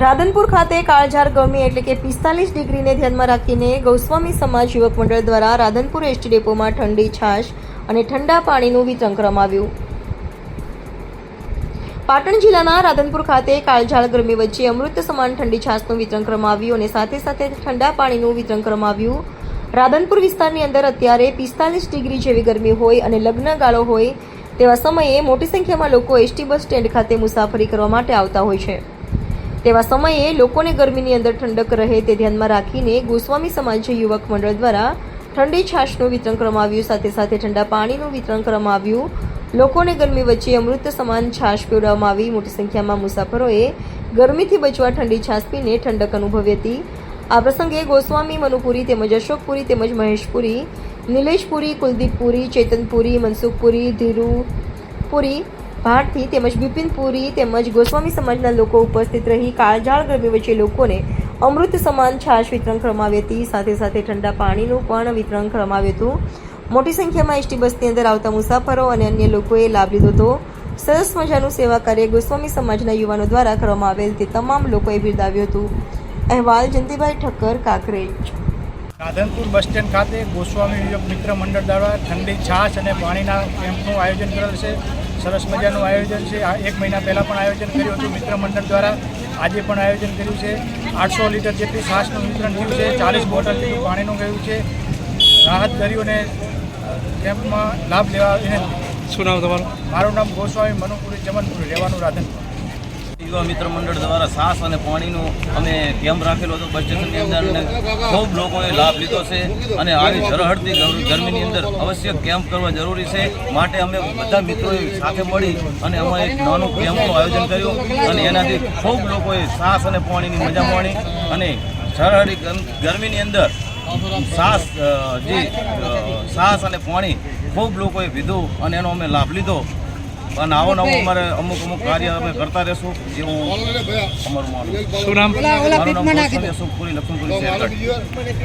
રાધનપુર ખાતે કાળઝાળ ગરમી એટલે કે પિસ્તાલીસ ડિગ્રીને ધ્યાનમાં રાખીને ગૌસ્વામી સમાજ યુવક મંડળ દ્વારા રાધનપુર એસટી ડેપોમાં ઠંડી છાશ અને ઠંડા પાણીનું વિતરણ કરવામાં આવ્યું પાટણ જિલ્લાના રાધનપુર ખાતે કાળઝાળ ગરમી વચ્ચે અમૃત સમાન ઠંડી છાશનું વિતરણ કરવામાં આવ્યું અને સાથે સાથે ઠંડા પાણીનું વિતરણ કરવામાં આવ્યું રાધનપુર વિસ્તારની અંદર અત્યારે પિસ્તાલીસ ડિગ્રી જેવી ગરમી હોય અને લગ્ન ગાળો હોય તેવા સમયે મોટી સંખ્યામાં લોકો એસટી બસ સ્ટેન્ડ ખાતે મુસાફરી કરવા માટે આવતા હોય છે. તેવા સમયે લોકોને ગરમીની અંદર ઠંડક રહે તે ધ્યાનમાં રાખીને ગોસ્વામી સમાજ યુવક મંડળ દ્વારા ઠંડી છાશનું વિતરણ કરવામાં આવ્યું. સાથે સાથે ઠંડા પાણીનું વિતરણ કરવામાં આવ્યું. લોકોને ગરમી વચ્ચે અમૃત સમાન છાશ પીવડાવવામાં આવી. મોટી સંખ્યામાં મુસાફરોએ ગરમીથી બચવા ઠંડી છાશ પીને ઠંડક અનુભવી હતી. આ પ્રસંગે ગોસ્વામી મનુપુરી તેમજ અશોકપુરી તેમજ મહેશપુરી, નિલેશપુરી, કુલદીપપુરી, ચેતનપુરી, મનસુખપુરી, ધીરુપુરી ભારથી તેમજ બિપિનપુરી તેમજ ગોસ્વામી સમાજના લોકો ઉપસ્થિત રહી કાળજાળ ગરમી વચ્ચે લોકોને અમૃત સમાન છાશ વિતરણ કરવામાં હતી. સાથે સાથે ઠંડા પાણીનું પણ વિતરણ કરવામાં હતું. મોટી સંખ્યામાં એસટી બસની અંદર આવતા મુસાફરો અને અન્ય લોકોએ લાભ લીધો હતો. સરસ મજાનું સેવા કાર્ય ગોસ્વામી સમાજના યુવાનો દ્વારા કરવામાં આવેલ તે તમામ લોકોએ બિરદાવ્યું હતું. અહેવાલ જયંતિભાઈ ઠક્કર, કાકરેજ. રાધનપુર બસ સ્ટેન્ડ ખાતે ગોસ્વામી યુવક મિત્ર મંડળ દ્વારા ઠંડી છાશ અને પાણીના કેમ્પનું આયોજન કરેલ છે. સરસ મજાનું આયોજન છે. આ એક મહિના પહેલાં પણ આયોજન કર્યું હતું. મિત્ર મંડળ દ્વારા આજે પણ આયોજન કર્યું છે. આઠસો લીટર જેટલી છાશનું વિતરણ થયું છે. ચાલીસ બોટલ જેટલું પાણીનું ગયું છે. રાહત દરીઓને કેમ્પમાં લાભ લેવા વિનંતી. શું નામ તમારું? મારું નામ ગોસ્વામી મનુપુરી ચમનપુરી. રહેવાનું રાધનપુર. યુવા મિત્ર મંડળ દ્વારા સાસ અને પાણીનો અમે કેમ્પ રાખેલો હતો. બસ સ્ટેશનની અંદર અને ખૂબ લોકોએ લાભ લીધો છે અને આવી ઝરહળતી ગરમીની અંદર અવશ્ય કેમ્પ કરવા જરૂરી છે. માટે અમે બધા મિત્રોએ સાથે મળી અને અમે એક નાનું કેમ્પનું આયોજન કર્યું અને એનાથી ખૂબ લોકોએ સાસ અને પાણીની મજા માણી અને ઝરહળી ગરમીની અંદર સાસ જે સાસ અને પાણી ખૂબ લોકોએ પીધું અને એનો અમે લાભ લીધો. અને આવો નવો અમારે અમુક અમુક કાર્ય અમે કરતા રહેશું જેવું અમારું માનવું શું નામ લક્ષ્મણપુરી શેરગઢ